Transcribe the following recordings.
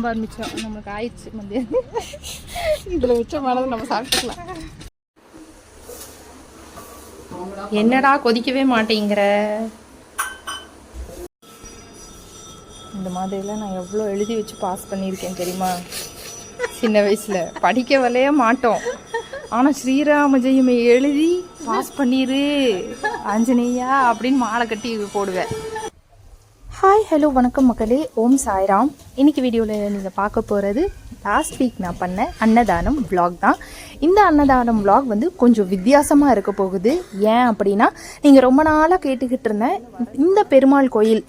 சாம்பார் மிச்சம் நமக்கு ஆயிடுச்சு மதியம் இதில் மிச்சமானது நம்ம சாப்பிட்டுக்கலாம் என்னடா கொதிக்கவே மாட்டேங்கிற? இந்த மாதிரிலாம் நான் எவ்வளோ எழுதி வச்சு பாஸ் பண்ணியிருக்கேன் தெரியுமா? சின்ன வயசில். படிக்க வரலையே மாட்டோம். ஆனால் ஸ்ரீராம ஜெயமை எழுதி பாஸ் பண்ணிரு ஆஞ்சநேயா அப்படின்னு மாலை கட்டி போடுவேன். ஹாய் ஹலோ வணக்கம் மக்களே. ஓம் சாய்ராம். இன்றைக்கி வீடியோவில் நீங்கள் பார்க்க போகிறது லாஸ்ட் வீக் நான் பண்ண அன்னதானம் ப்ளாக் தான். இந்த அன்னதானம் விலாக் வந்து கொஞ்சம் வித்தியாசமாக இருக்க போகுது. ஏன் அப்படின்னா நீங்கள் ரொம்ப நாளாக கேட்டுக்கிட்டு இருந்த இந்த பெருமாள் கோயில்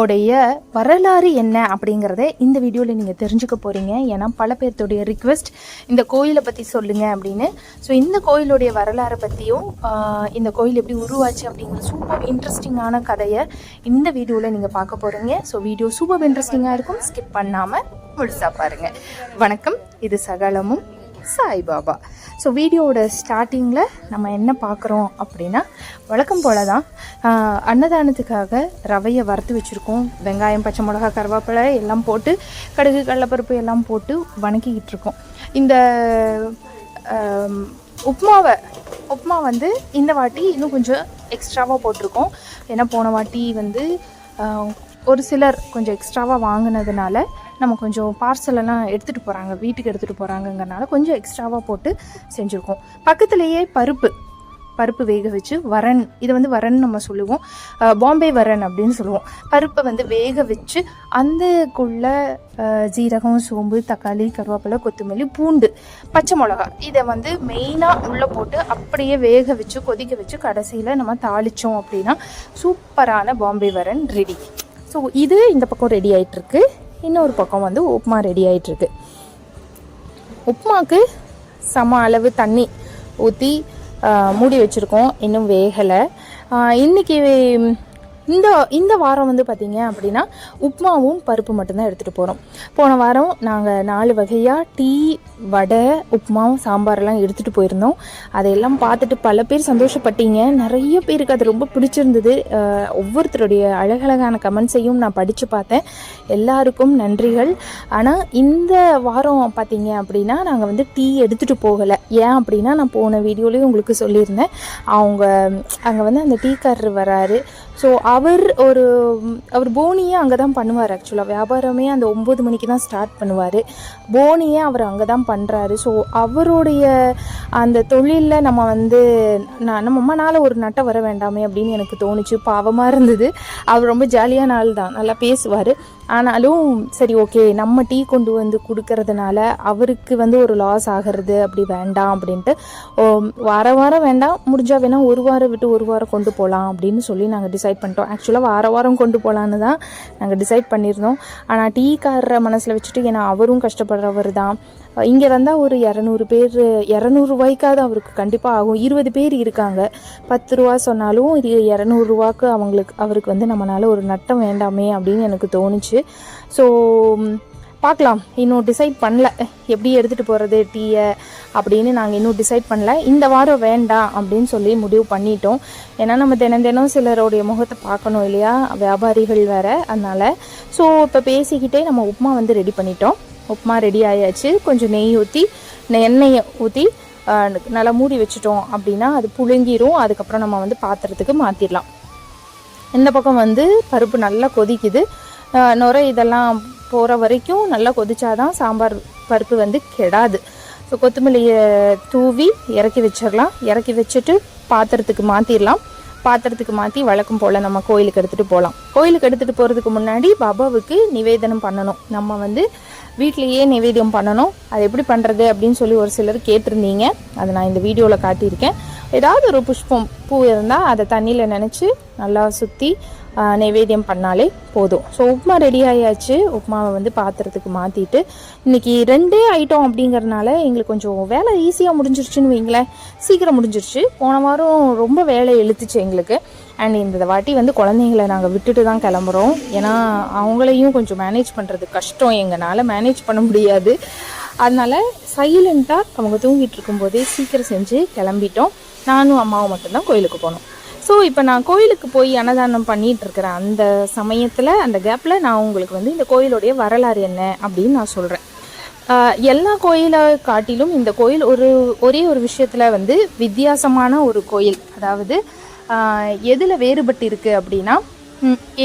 உடைய வரலாறு என்ன அப்படிங்கிறத இந்த வீடியோவில் நீங்கள் தெரிஞ்சுக்க போகிறீங்க ஏன்னா பல பேர்த்துடைய ரிக்வெஸ்ட் இந்த கோயிலை பற்றி சொல்லுங்கள் அப்படின்னு. ஸோ இந்த கோயிலுடைய வரலாறை பற்றியும் இந்த கோயில் எப்படி உருவாச்சு அப்படிங்கிற சூப்பர் இன்ட்ரெஸ்டிங்கான கதையை இந்த வீடியோவில் நீங்கள் பார்க்க போகிறீங்க ஸோ வீடியோ சூப்பர் இன்ட்ரெஸ்டிங்காக இருக்கும். ஸ்கிப் பண்ணாமல் முழுசாக பாருங்கள் வணக்கம். இது சகலமும். சாய்பாபா ஸோ வீடியோவோட ஸ்டார்டிங்கில் நம்ம என்ன பார்க்குறோம் அப்படின்னா வழக்கம் போல தான் அன்னதானத்துக்காக ரவையை வறுத்து வச்சுருக்கோம். வெங்காயம் பச்சை மிளகா கருவேப்பிலை எல்லாம் போட்டு கடுகு கடலப்பருப்பு எல்லாம் போட்டு வணக்கிக்கிட்டு இருக்கோம். இந்த உப்மாவை உப்மா வந்து இந்த வாட்டி இன்னும் கொஞ்சம் எக்ஸ்ட்ராவாக போட்டிருக்கோம். ஏன்னா போன வாட்டி வந்து ஒரு சிலர் கொஞ்சம் எக்ஸ்ட்ராவாக வாங்கினதுனால நம்ம கொஞ்சம் பார்சலெல்லாம் எடுத்துகிட்டு போகிறாங்க வீட்டுக்கு எடுத்துகிட்டு போகிறாங்கங்கிறனால கொஞ்சம் எக்ஸ்ட்ராவாக போட்டு செஞ்சுருக்கோம். பக்கத்துலேயே பருப்பு பருப்பு வேக வச்சு வரன் இதை வந்து வரன் நம்ம சொல்லுவோம். பாம்பே வரன் அப்படின்னு சொல்லுவோம். பருப்பை வந்து வேக வச்சு அந்தக்குள்ள அஹ், ஜீரகம் சோம்பு தக்காளி கருவேப்பிலை கொத்தமல்லி பூண்டு பச்சை மிளகா இதை வந்து மெயினாக உள்ளே போட்டு அப்படியே வேக வச்சு கொதிக்க வச்சு கடைசியில் நம்ம தாளித்தோம் அப்படின்னா சூப்பரான பாம்பே வரன் ரெடி ஸோ இது இந்த பக்கம் ரெடி ஆகிட்டுருக்கு இன்னொரு பக்கம் வந்து உப்புமா ரெடி ஆகிட்டுருக்கு உப்புமாவுக்கு சம அளவு தண்ணி ஊற்றி மூடி வச்சுருக்கோம். இன்னும் வேகலை. இன்றைக்கி இந்த இந்த வாரம் வந்து பார்த்திங்க அப்படின்னா உப்புமாவும் பருப்பு மட்டும்தான் எடுத்துகிட்டு போகிறோம் போன வாரம் நாங்கள் நாலு வகையாக டீ வடை உப்புமாவும் சாம்பாரெல்லாம் எடுத்துகிட்டு போயிருந்தோம். அதையெல்லாம் பார்த்துட்டு பல பேர் சந்தோஷப்பட்டீங்க. நிறைய பேருக்கு அது ரொம்ப பிடிச்சிருந்தது. ஒவ்வொருத்தருடைய அழகழகான கமெண்ட்ஸையும் நான் படித்து பார்த்தேன். எல்லாருக்கும் நன்றிகள். ஆனால் இந்த வாரம் பார்த்தீங்க அப்படின்னா நாங்கள் வந்து டீ எடுத்துகிட்டு போகலை. ஏன் அப்படின்னா நான் போன வீடியோலேயும் உங்களுக்கு சொல்லியிருந்தேன். அவங்க அங்கே வந்து அந்த டீக்காரர் வராரு. ஸோ அவர் ஒரு அவர் போனியே அங்கே தான் பண்ணுவார் ஆக்சுவலாக வியாபாரமே அந்த ஒம்பது மணிக்கு தான் ஸ்டார்ட் பண்ணுவார். போனியே அவர் அங்கே தான் பண்ணுறாரு ஸோ அவருடைய அந்த தொழிலில் நம்ம வந்து நான் நம்ம அம்மானால ஒரு நட்டை வர வேண்டாமே அப்படின்னு எனக்கு தோணுச்சு. பாவமாக இருந்தது. அவர் ரொம்ப ஜாலியான ஆள் தான் நல்லா பேசுவார். ஆனாலும் சரி ஓகே நம்ம டீ கொண்டு வந்து கொடுக்கறதுனால அவருக்கு வந்து ஒரு லாஸ் ஆகிறது அப்படி வேண்டாம் அப்படின்ட்டு வார வாரம் வேண்டாம் முடிஞ்சால் வேணால் ஒரு வாரம் விட்டு ஒரு வாரம் கொண்டு போகலாம் அப்படின்னு சொல்லி நாங்கள் டிசைட் பண்ணிட்டோம். ஆக்சுவலாக வார வாரம் கொண்டு போகலான்னு தான் நாங்கள் டிசைட் பண்ணியிருந்தோம். ஆனால் டீக்காரரை மனசில் வச்சுட்டு ஏன்னா அவரும் கஷ்டப்படுறவர் தான் இங்கே வந்தால் ஒரு இரநூறு பேர் இரநூறுவாய்க்காவது அவருக்கு கண்டிப்பாக ஆகும். இருபது பேர் இருக்காங்க. பத்து ரூபா சொன்னாலும் இது இரநூறுவாக்கு அவங்களுக்கு அவருக்கு வந்து நம்மளால் ஒரு நட்டம் வேண்டாமே அப்படின்னு எனக்கு தோணுச்சு. ஸோ பார்க்கலாம் இன்னும் டிசைட் பண்ணல. எப்படி எடுத்துகிட்டு போகிறது டீயை அப்படின்னு நாங்கள் இன்னும் டிசைட் பண்ணல. இந்த வாரம் வேண்டாம் அப்படின்னு சொல்லி முடிவு பண்ணிட்டோம். ஏன்னா நம்ம தினம் தினம் சிலருடைய முகத்தை பார்க்கணும் இல்லையா? வியாபாரிகள் வேறு அதனால். ஸோ இப்போ பேசிக்கிட்டே நம்ம உப்புமா வந்து ரெடி பண்ணிட்டோம். உப்புமா ரெடி ஆயாச்சு. கொஞ்சம் நெய் ஊற்றி எண்ணெயை ஊற்றி நல்லா மூடி வச்சுட்டோம் அப்படின்னா அது புழுங்கிரும். அதுக்கப்புறம் நம்ம வந்து பாத்திரத்துக்கு மாற்றிடலாம் இந்த பக்கம் வந்து பருப்பு நல்லா கொதிக்குது. நுரை இதெல்லாம் போகிற வரைக்கும் நல்லா கொதிச்சாதான் சாம்பார் பருப்பு வந்து கெடாது. ஸோ கொத்தமல்லியை தூவி இறக்கி வச்சிடலாம் இறக்கி வச்சுட்டு பாத்திரத்துக்கு மாற்றிடலாம் பாத்திரத்துக்கு மாற்றி வழக்கம் போல் நம்ம கோயிலுக்கு எடுத்துகிட்டு போகலாம் கோயிலுக்கு எடுத்துகிட்டு போகிறதுக்கு முன்னாடி பாபாவுக்கு நிவேதனம் பண்ணணும். நம்ம வந்து வீட்லேயே நிவேதியம் பண்ணணும். அது எப்படி பண்ணுறது அப்படின்னு சொல்லி ஒரு சிலர் கேட்டிருந்தீங்க. அதை நான் இந்த வீடியோவில் காட்டியிருக்கேன். ஏதாவது ஒரு புஷ்பம் பூ இருந்தால் அதை தண்ணியில் நினச்சி நல்லா சுற்றி நைவேத்தியம் பண்ணாலே போதும். ஸோ உப்புமா ரெடி ஆகியாச்சு உப்புமாவை வந்து பாத்திரத்துக்கு மாற்றிட்டு இன்றைக்கி ரெண்டே ஐட்டம் அப்படிங்கறதுனால எங்களுக்கு கொஞ்சம் வேலை ஈஸியாக முடிஞ்சிருச்சுன்னு வைங்களேன். சீக்கிரம் முடிஞ்சிருச்சு. போன வாரம் ரொம்ப வேலை இழுத்துச்சு எங்களுக்கு. அண்ட் இந்த வாட்டி வந்து குழந்தைங்கள நாங்கள் விட்டுட்டு தான் கிளம்புறோம். ஏன்னா அவங்களையும் கொஞ்சம் மேனேஜ் பண்ணுறது கஷ்டம். எங்களால் மேனேஜ் பண்ண முடியாது. அதனால் சைலண்ட்டாக அவங்க தூங்கிட்டு இருக்கும்போதே சீக்கிரம் செஞ்சு கிளம்பிட்டோம். நானும் அம்மாவும் மட்டும்தான் கோயிலுக்கு போனோம். ஸோ இப்போ நான் கோயிலுக்கு போய் அன்னதானம் பண்ணிட்டு இருக்கிறேன் அந்த சமயத்தில் அந்த கேப்பில் நான் உங்களுக்கு வந்து இந்த கோயிலுடைய வரலாறு என்ன அப்படின்னு நான் சொல்கிறேன் எல்லா கோயிலை காட்டிலும் இந்த கோயில் ஒரு ஒரே ஒரு விஷயத்தில் வந்து வித்தியாசமான ஒரு கோயில். அதாவது எதில் வேறுபட்டு இருக்குது அப்படின்னா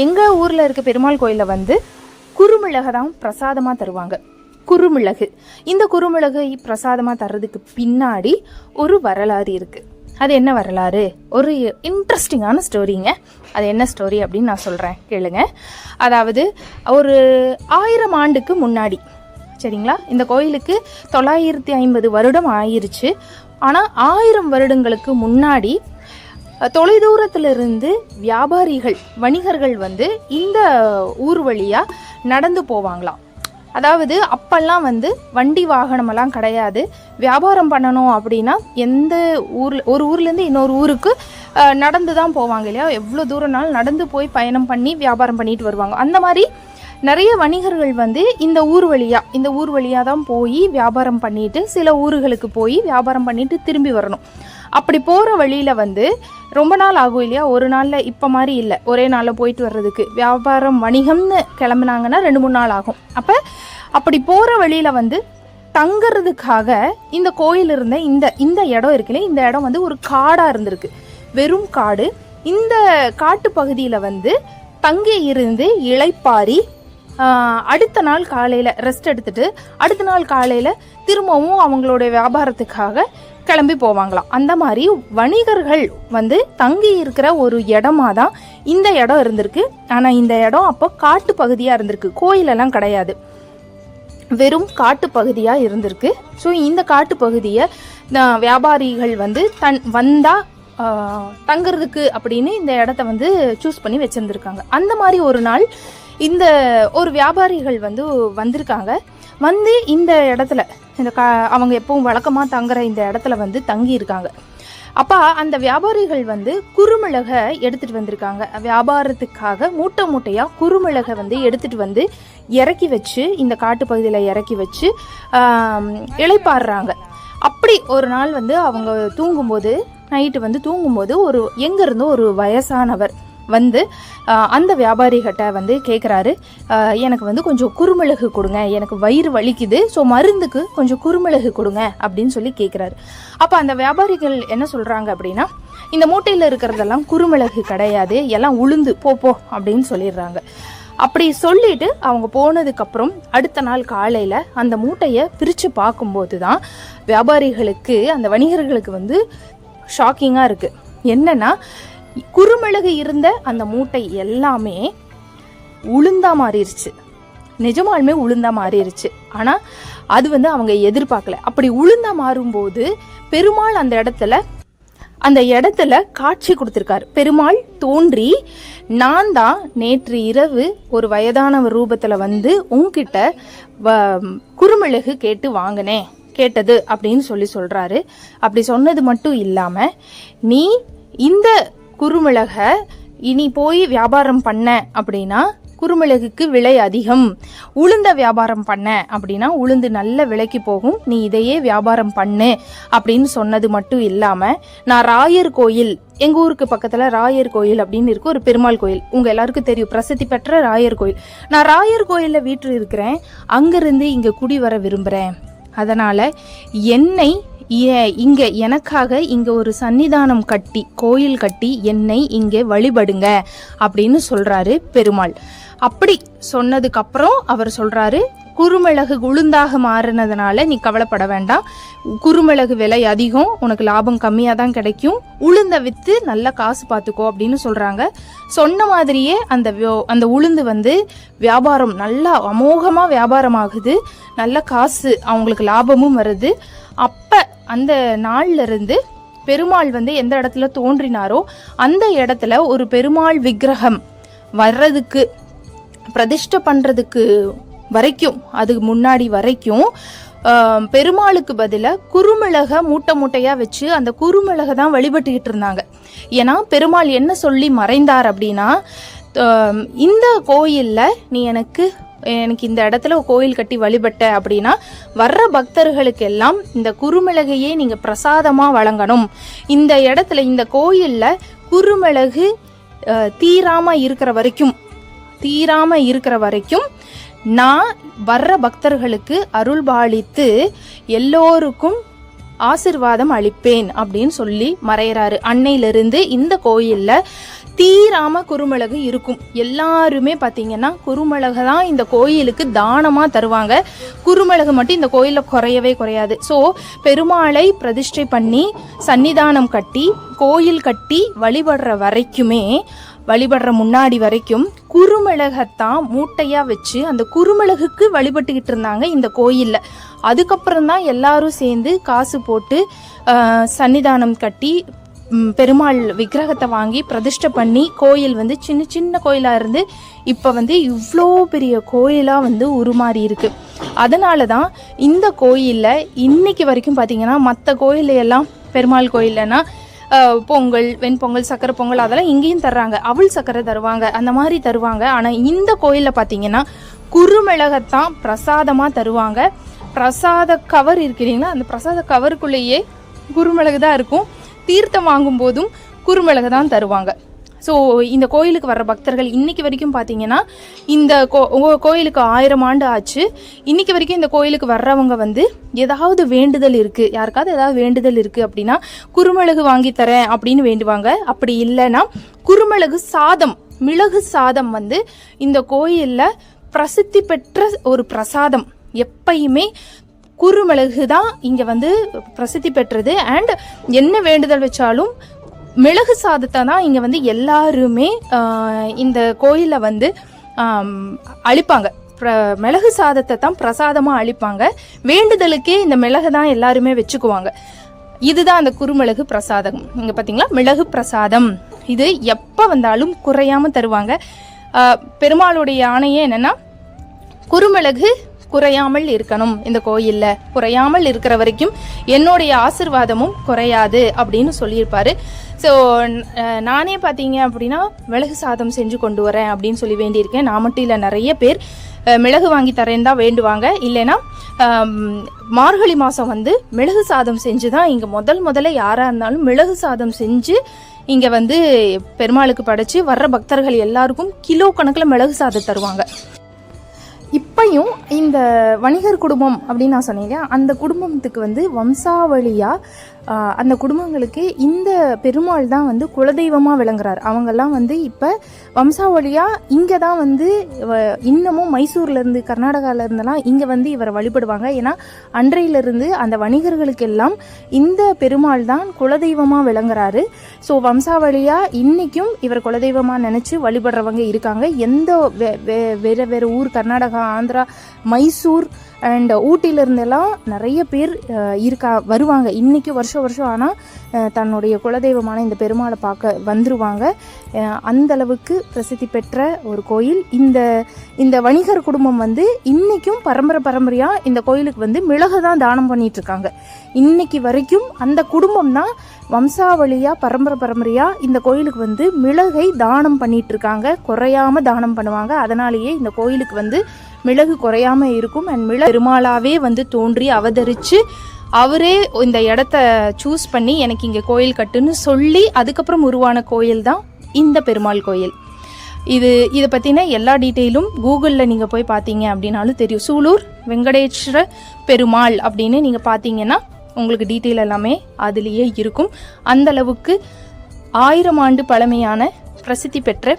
எங்கள் ஊரில் இருக்க பெருமாள் கோயிலில் வந்து குறுமிளகை தான் பிரசாதமாக தருவாங்க. குறுமிளகு. இந்த குறுமிளகை பிரசாதமாக தர்றதுக்கு பின்னாடி ஒரு வரலாறு இருக்குது அது என்ன வரலாறு? ஒரு இன்ட்ரெஸ்டிங்கான ஸ்டோரிங்க அது என்ன ஸ்டோரி அப்படின்னு நான் சொல்கிறேன் கேளுங்க. அதாவது ஒரு ஆயிரம் ஆண்டுக்கு முன்னாடி சரிங்களா? இந்த கோயிலுக்கு தொள்ளாயிரத்தி ஐம்பது வருடம் ஆயிருச்சு. ஆனால் ஆயிரம் வருடங்களுக்கு முன்னாடி தொலைதூரத்திலிருந்து வியாபாரிகள் வணிகர்கள் வந்து இந்த ஊர் வழியாக நடந்து போவாங்களாம். அதாவது அப்பெல்லாம் வந்து வண்டி வாகனமெல்லாம் கிடையாது. வியாபாரம் பண்ணணும் அப்படின்னா எந்த ஊரில் ஒரு ஊர்லேருந்து இன்னொரு ஊருக்கு நடந்து தான் போவாங்க இல்லையா? எவ்வளோ தூரம்னாலும் நடந்து போய் பயணம் பண்ணி வியாபாரம் பண்ணிட்டு வருவாங்க. அந்த மாதிரி நிறைய வணிகர்கள் வந்து இந்த ஊர் வழியாக இந்த ஊர் வழியாக தான் போய் வியாபாரம் பண்ணிட்டு சில ஊர்களுக்கு போய் வியாபாரம் பண்ணிட்டு திரும்பி வரணும். அப்படி போகிற வழியில் வந்து ரொம்ப நாள் ஆகும் இல்லையா? ஒரு நாளில் இப்போ மாதிரி இல்லை. ஒரே நாளில் போயிட்டு வர்றதுக்கு. வியாபாரம் வணிகம்னு கிளம்புனாங்கன்னா ரெண்டு மூணு நாள் ஆகும். அப்போ அப்படி போகிற வழியில் வந்து தங்குறதுக்காக இந்த கோயில் இருந்த இந்த இந்த இடம் இருக்குல்ல இந்த இடம் வந்து ஒரு காடாக இருந்திருக்கு. வெறும் காடு. இந்த காட்டு பகுதியில் வந்து தங்கி இருந்து இளைப்பாரி அடுத்த நாள் காலையில் ரெஸ்ட் எடுத்துட்டு அடுத்த நாள் காலையில் திரும்பவும் அவங்களுடைய வியாபாரத்துக்காக கிளம்பி போவாங்களாம். அந்த மாதிரி வணிகர்கள் வந்து தங்கி இருக்கிற ஒரு இடமா தான் இந்த இடம் இருந்திருக்கு. ஆனால் இந்த இடம் அப்போ காட்டு பகுதியாக இருந்திருக்கு. கோயிலெல்லாம் கிடையாது. வெறும் காட்டு பகுதியாக இருந்திருக்கு. ஸோ இந்த காட்டு பகுதியை நான் வியாபாரிகள் வந்து தன் வந்தால் தங்குறதுக்கு அப்படின்னு இந்த இடத்த வந்து சூஸ் பண்ணி வச்சுருந்துருக்காங்க. அந்த மாதிரி ஒரு நாள் இந்த ஒரு வியாபாரிகள் வந்து வந்திருக்காங்க. வந்து இந்த இடத்துல இந்த கா அவங்க எப்பவும் வழக்கமாக தங்குற இந்த இடத்துல வந்து தங்கி இருக்காங்க அப்போ அந்த வியாபாரிகள் வந்து குறுமிளகை எடுத்துகிட்டு வந்திருக்காங்க. வியாபாரத்துக்காக மூட்டை மூட்டையாக குறுமிளகை வந்து எடுத்துகிட்டு வந்து இறக்கி வச்சு இந்த காட்டு பகுதியில் இறக்கி வச்சு இழைப்பாடுறாங்க அப்படி ஒரு நாள் வந்து அவங்க தூங்கும்போது நைட்டு வந்து தூங்கும்போது ஒரு எங்கேருந்தோ ஒரு வயசானவர். வந்து அந்த வியாபாரிகிட்ட வந்து கேட்குறாரு எனக்கு வந்து கொஞ்சம் குறுமிளகு கொடுங்க. எனக்கு வயிறு வலிக்குது. ஸோ மருந்துக்கு கொஞ்சம் குறுமிளகு கொடுங்க அப்படின்னு சொல்லி கேட்குறாரு அப்போ அந்த வியாபாரிகள் என்ன சொல்கிறாங்க அப்படின்னா இந்த மூட்டையில் இருக்கிறதெல்லாம் குறுமிளகு கிடையாது. எல்லாம் உளுந்து. போ போ. அப்படின்னு சொல்லிடுறாங்க. அப்படி சொல்லிட்டு அவங்க போனதுக்கப்புறம் அடுத்த நாள் காலையில் அந்த மூட்டையை பிரித்து பார்க்கும்போது தான் வியாபாரிகளுக்கு அந்த வணிகர்களுக்கு வந்து ஷாக்கிங்காக இருக்குது என்னன்னா குறுமிளகு இருந்த அந்த மூட்டை எல்லாமே உளுந்தா மாறிடுச்சு நிஜமாலுமே உளுந்தா மாறிடுச்சு ஆனால் அது வந்து அவங்க எதிர்பார்க்கல. அப்படி உளுந்தா மாறும்போது பெருமாள் அந்த இடத்துல அந்த இடத்துல காட்சி கொடுத்துருக்காரு. பெருமாள் தோன்றி நான் தான் நேற்று இரவு ஒரு வயதான ரூபத்தில் வந்து உங்ககிட்ட வ- குறுமிளகு கேட்டு வாங்கினேன். கேட்டது அப்படின்னு சொல்லி சொல்கிறாரு அப்படி சொன்னது மட்டும் இல்லாமல் நீ இந்த குறுமிளகை இனி போய் வியாபாரம் பண்ண அப்படின்னா குறுமிளகுக்கு விலை அதிகம். உளுந்த வியாபாரம் பண்ண அப்படின்னா உளுந்து நல்ல விலைக்கு போகும். நீ இதையே வியாபாரம் பண்ணு அப்படின்னு சொன்னது மட்டும் இல்லாமல் நான் ராயர் கோயில் எங்கள் ஊருக்கு பக்கத்தில் ராயர் கோயில் அப்படின்னு இருக்கு ஒரு பெருமாள் கோயில். உங்கள் எல்லாருக்கும் தெரியும் பிரசித்தி பெற்ற ராயர் கோயில். நான் ராயர் கோயிலில் வீட்டு இருக்கிறேன். அங்கேருந்து இங்கே குடி வர விரும்புகிறேன் அதனால் என்னை இங்க எனக்காக இங்க ஒரு சன்னிதானம் கட்டி கோயில் கட்டி என்னை இங்கே வழிபடுங்க அப்படின்னு சொல்றாரு பெருமாள். அப்படி சொன்னதுக்கு அப்புறம் அவர் சொல்றாரு குறுமிளகு உளுந்தாக மாறினதுனால நீ கவலைப்பட வேண்டாம். குறுமிளகு விலை அதிகம் உனக்கு லாபம் கம்மியாக தான் கிடைக்கும். உளுந்த விற்று நல்ல காசு பார்த்துக்கோ அப்படின்னு சொல்கிறாங்க சொன்ன மாதிரியே அந்த வியோ- அந்த உளுந்து வந்து வியாபாரம் நல்லா அமோகமாக வியாபாரம் ஆகுது நல்ல காசு அவங்களுக்கு லாபமும் வருது. அப் அந்த நாள்லேருந்து பெருமாள் வந்து எந்த இடத்துல தோன்றினாரோ அந்த இடத்துல ஒரு பெருமாள் விக்கிரகம் வர்றதுக்கு பிரதிஷ்டை பண்ணுறதுக்கு வரைக்கும் அதுக்கு முன்னாடி வரைக்கும் பெருமாளுக்கு பதிலாக குறுமிளகை மூட்டை மூட்டையாக வச்சு அந்த குறுமிளகை தான் வழிபட்டுக்கிட்டு இருந்தாங்க. ஏன்னா பெருமாள் என்ன சொல்லி மறைந்தார் அப்படின்னா இந்த கோயிலில் நீ எனக்கு எனக்கு இந்த இடத்துல கோயில் கட்டி வழிபட்ட அப்படின்னா வர்ற பக்தர்களுக்கு எல்லாம் இந்த குறுமிளகையே நீங்கள் பிரசாதமாக வழங்கணும். இந்த இடத்துல இந்த கோயிலில் குறுமிளகு தீராமல் தீராம இருக்கிற வரைக்கும் தீராம இருக்கிற வரைக்கும் நான் வர்ற பக்தர்களுக்கு அருள்பாலித்து எல்லோருக்கும் ஆசிர்வாதம் அளிப்பேன் அப்படின்னு சொல்லி மறையறாரு. அன்னையிலிருந்து இந்த கோயிலில் தீராம குருமிளகு இருக்கும். எல்லாருமே பார்த்தீங்கன்னா குருமிளகு தான் இந்த கோயிலுக்கு தானமாக தருவாங்க. குருமிளகு மட்டும் இந்த கோயிலில் குறையவே குறையாது. ஸோ பெருமாளை பிரதிஷ்டை பண்ணி சன்னிதானம் கட்டி கோயில் கட்டி வழிபடுற வரைக்குமே வழிபடுற முன்னாடி வரைக்கும் குறுமிளகத்தான் மூட்டையாக வச்சு அந்த குறுமிளகுக்கு வழிபட்டுக்கிட்டு இருந்தாங்க இந்த கோயிலில். அதுக்கப்புறம் தான் எல்லாரும் சேர்ந்து காசு போட்டு சன்னிதானம் கட்டி பெருமாள் விக்கிரகத்தை வாங்கி பிரதிஷ்டை பண்ணி கோயில் வந்து சின்ன சின்ன கோயிலாக இருந்து இப்போ வந்து இவ்வளோ பெரிய கோயிலாக வந்து உருமாறி இருக்கு. அதனால தான் இந்த கோயிலில் இன்னைக்கு வரைக்கும் பார்த்தீங்கன்னா மற்ற கோயிலையெல்லாம் பெருமாள் கோயிலன்னா பொங்கல் வெண்பொங்கல் சக்கரை பொங்கல் அதெல்லாம் இங்கேயும் தர்றாங்க. அவள் சக்கரை தருவாங்க. அந்த மாதிரி தருவாங்க. ஆனால் இந்த கோயிலில் பார்த்தீங்கன்னா குறுமிளகத்தான் பிரசாதமாக தருவாங்க. பிரசாத கவர் இருக்கிறீங்களா அந்த பிரசாத கவருக்குள்ளேயே குருமிளகு தான் இருக்கும். தீர்த்தம் வாங்கும் போதும் குருமிளகு தான் தருவாங்க. ஸோ இந்த கோயிலுக்கு வர்ற பக்தர்கள் இன்னைக்கு வரைக்கும் பார்த்தீங்கன்னா இந்த கோ கோயிலுக்கு ஆயிரம் ஆண்டு ஆச்சு. இன்னைக்கு வரைக்கும் இந்த கோயிலுக்கு வர்றவங்க வந்து ஏதாவது வேண்டுதல் இருக்குது யாருக்காவது ஏதாவது வேண்டுதல் இருக்குது அப்படின்னா குருமிளகு வாங்கி தரேன் அப்படின்னு வேண்டுவாங்க. அப்படி இல்லைன்னா குருமிளகு சாதம் மிளகு சாதம் வந்து இந்த கோயிலில் பிரசித்தி பெற்ற ஒரு பிரசாதம். எப்பயுமே குறுமிளகு தான் இங்கே வந்து பிரசித்தி பெற்றது. அண்ட் என்ன வேண்டுதல் வச்சாலும் மிளகு சாதத்தை தான் இங்கே வந்து எல்லாருமே இந்த கோயிலில் வந்து அழிப்பாங்க. அளிப்பாங்க மிளகு சாதத்தை தான் பிரசாதமாக அளிப்பாங்க வேண்டுதலுக்கே இந்த மிளகு தான் எல்லாருமே வச்சுக்குவாங்க. இதுதான் அந்த குறுமிளகு பிரசாதம். இங்கே பார்த்தீங்களா மிளகு பிரசாதம். இது எப்போ வந்தாலும் குறையாம தருவாங்க. பெருமாளுடைய ஆணையே என்னன்னா குறுமிளகு குறையாமல் இருக்கணும். இந்த கோயில்ல குறையாமல் இருக்கிற வரைக்கும் என்னுடைய ஆசிர்வாதமும் குறையாது அப்படின்னு சொல்லியிருப்பாரு. ஸோ நானே பார்த்தீங்க அப்படின்னா மிளகு சாதம் செஞ்சு கொண்டு வரேன் அப்படின்னு சொல்லி வேண்டியிருக்கேன். நான் மட்டும் இல்லை நிறைய பேர் மிளகு வாங்கி தரேன் தான் வேண்டுவாங்க. இல்லைன்னா மார்கழி மாதம் வந்து மிளகு சாதம் செஞ்சு தான் இங்கே முதல் முதல்ல யாராக இருந்தாலும் மிளகு சாதம் செஞ்சு இங்கே வந்து பெருமாளுக்கு படைச்சு வர்ற பக்தர்கள் எல்லாருக்கும் கிலோ கணக்கில் மிளகு சாதம் தருவாங்க. இப்பையும் இந்த வணிகர் குடும்பம் அப்படின்னு நான் சொன்னேன் இல்லையா? அந்த குடும்பத்துக்கு வந்து வம்சாவளியாக அந்த குடும்பங்களுக்கு இந்த பெருமாள் தான் வந்து குலதெய்வமாக விளங்குறார். அவங்கெல்லாம் வந்து இப்போ வம்சாவளியாக இங்கே தான் வந்து வ- இன்னமும் மைசூர்லேருந்து கர்நாடகாவிலேருந்தெல்லாம் இங்கே வந்து இவரை வழிபடுவாங்க. ஏன்னா அன்றையிலிருந்து அந்த வணிகர்களுக்கெல்லாம் இந்த பெருமாள் தான் குலதெய்வமாக விளங்குறாரு. ஸோ வம்சாவளியாக இன்றைக்கும் இவர் குலதெய்வமாக நினச்சி வழிபடுறவங்க இருக்காங்க. எந்த வெ வே- வேறு வேறு ஊர் கர்நாடகா ஆந்திரா மைசூர் அண்ட் ஊட்டியிலேருந்தெல்லாம் நிறைய பேர் இருக்கா வருவாங்க. இன்றைக்கி வருஷம் வருஷம். ஆனால் தன்னுடைய குலதெய்வமான இந்த பெருமாளை பார்க்க வந்துருவாங்க. அந்தளவுக்கு பிரசித்தி பெற்ற ஒரு கோயில். இந்த இந்த வணிகர் குடும்பம் வந்து இன்றைக்கும் பரம்பரை பரம்பரையாக இந்த கோயிலுக்கு வந்து மிளகு தான் தானம் பண்ணிகிட்ருக்காங்க இருக்காங்க. இன்னைக்கு வரைக்கும் அந்த குடும்பம் தான் வம்சாவளியாக பரம்பரை பரம்பரையாக இந்த கோயிலுக்கு வந்து மிளகை தானம் பண்ணிகிட்ருக்காங்க இருக்காங்க. குறையாம தானம் பண்ணுவாங்க. அதனாலேயே இந்த கோயிலுக்கு வந்து மிளகு குறையாம இருக்கும். அண்ட் மிளகு பெருமாளாவே வந்து தோன்றி அவதரிச்சு அவரே இந்த இடத்த சூஸ் பண்ணி எனக்கு இங்கே கோயில் கட்டுன்னு சொல்லி அதுக்கப்புறம் உருவான கோயில் தான் இந்த பெருமாள் கோயில். இது இதை பற்றின எல்லா டீட்டெயிலும் கூகுளில் நீங்கள் போய் பார்த்தீங்க அப்படின்னாலும் தெரியும். சூலூர் வெங்கடேஸ்வர பெருமாள் அப்படின்னு நீங்கள் பார்த்தீங்கன்னா உங்களுக்கு டீட்டெயில் எல்லாமே அதுலேயே இருக்கும். அந்த அளவுக்கு ஆயிரம் ஆண்டு பழமையான பிரசித்தி பெற்ற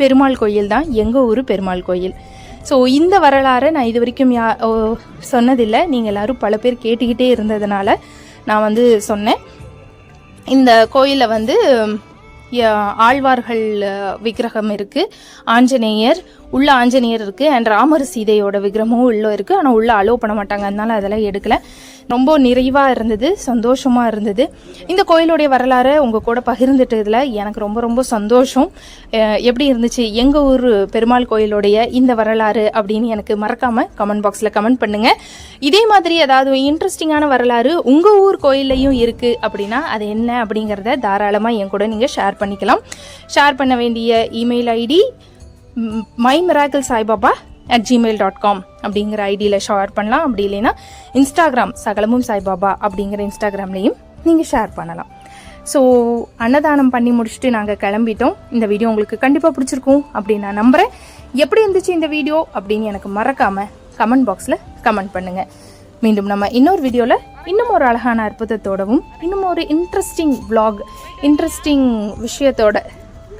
பெருமாள் கோயில் தான் எங்கள் ஊர் பெருமாள் கோயில். ஸோ இந்த வரலாறை நான் இது வரைக்கும் யா ஓ, சொன்னதில்லை. நீங்கள் எல்லோரும் பல பேர் கேட்டுக்கிட்டே இருந்ததுனால நான் வந்து சொன்னேன். இந்த கோயிலில் வந்து ய- ஆழ்வார்கள் விக்கிரகம் இருக்குது ஆஞ்சநேயர் உள்ள ஆஞ்சநேயர் இருக்குது அண்ட் ராமர் சீதையோட விக்கிரமும் உள்ள இருக்குது ஆனால் உள்ளே அலோவ் பண்ண மாட்டாங்க. அதனால அதெல்லாம் எடுக்கலை. ரொம்ப நிறைவாக இருந்தது சந்தோஷமாக இருந்தது. இந்த கோயிலுடைய வரலாறை உங்கள் கூட பகிர்ந்துட்டதில் எனக்கு ரொம்ப ரொம்ப சந்தோஷம். எப்படி இருந்துச்சு எங்கள் ஊர் பெருமாள் கோயிலுடைய இந்த வரலாறு அப்படின்னு எனக்கு மறக்காமல் கமெண்ட் பாக்ஸில் கமெண்ட் பண்ணுங்கள் இதே மாதிரி ஏதாவது இன்ட்ரெஸ்டிங்கான வரலாறு உங்கள் ஊர் கோயில்லையும் இருக்குது அப்படின்னா அது என்ன அப்படிங்கிறத தாராளமாக என் கூட நீங்கள் ஷேர் பண்ணிக்கலாம். ஷேர் பண்ண வேண்டிய email ID my miracle Saibaba at Gmail dot com அப்படிங்கிற ஐடியில் ஷேர் பண்ணலாம். அப்படி இல்லைன்னா இன்ஸ்டாகிராம் சகலமும் சாய்பாபா அப்படிங்கிற இன்ஸ்டாகிராம்லேயும் நீங்கள் ஷேர் பண்ணலாம். ஸோ அன்னதானம் பண்ணி முடிச்சுட்டு நாங்கள் கிளம்பிட்டோம். இந்த வீடியோ உங்களுக்கு கண்டிப்பாக பிடிச்சிருக்கும் அப்படின்னு நான் நம்புகிறேன் எப்படி இருந்துச்சு இந்த வீடியோ அப்படின்னு எனக்கு மறக்காமல் கமெண்ட் பாக்ஸில் கமெண்ட் பண்ணுங்கள் மீண்டும் நம்ம இன்னொரு வீடியோவில் இன்னும் ஒரு அழகான அற்புதத்தோடவும் இன்னும் ஒரு இன்ட்ரெஸ்டிங் விளாக் இன்ட்ரெஸ்டிங் விஷயத்தோட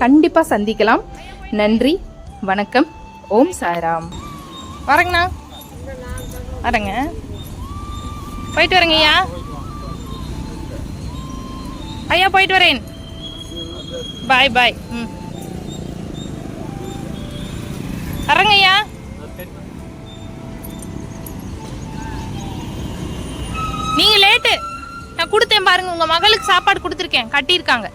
கண்டிப்பாக சந்திக்கலாம். நன்றி வணக்கம். ஓம் சாய்ராம். வரங்கண்ணா. வரங்க. போயிட்டு வரேங்க ஐயா. ஐயா போயிட்டு வரேன். பாய் பாய். ம். வரங்க ஐயா. நீங்க லேட்டு. நான் கொடுத்தேன் பாருங்க உங்க மகளுக்கு சாப்பாடு கொடுத்துருக்கேன். கட்டியிருக்காங்க.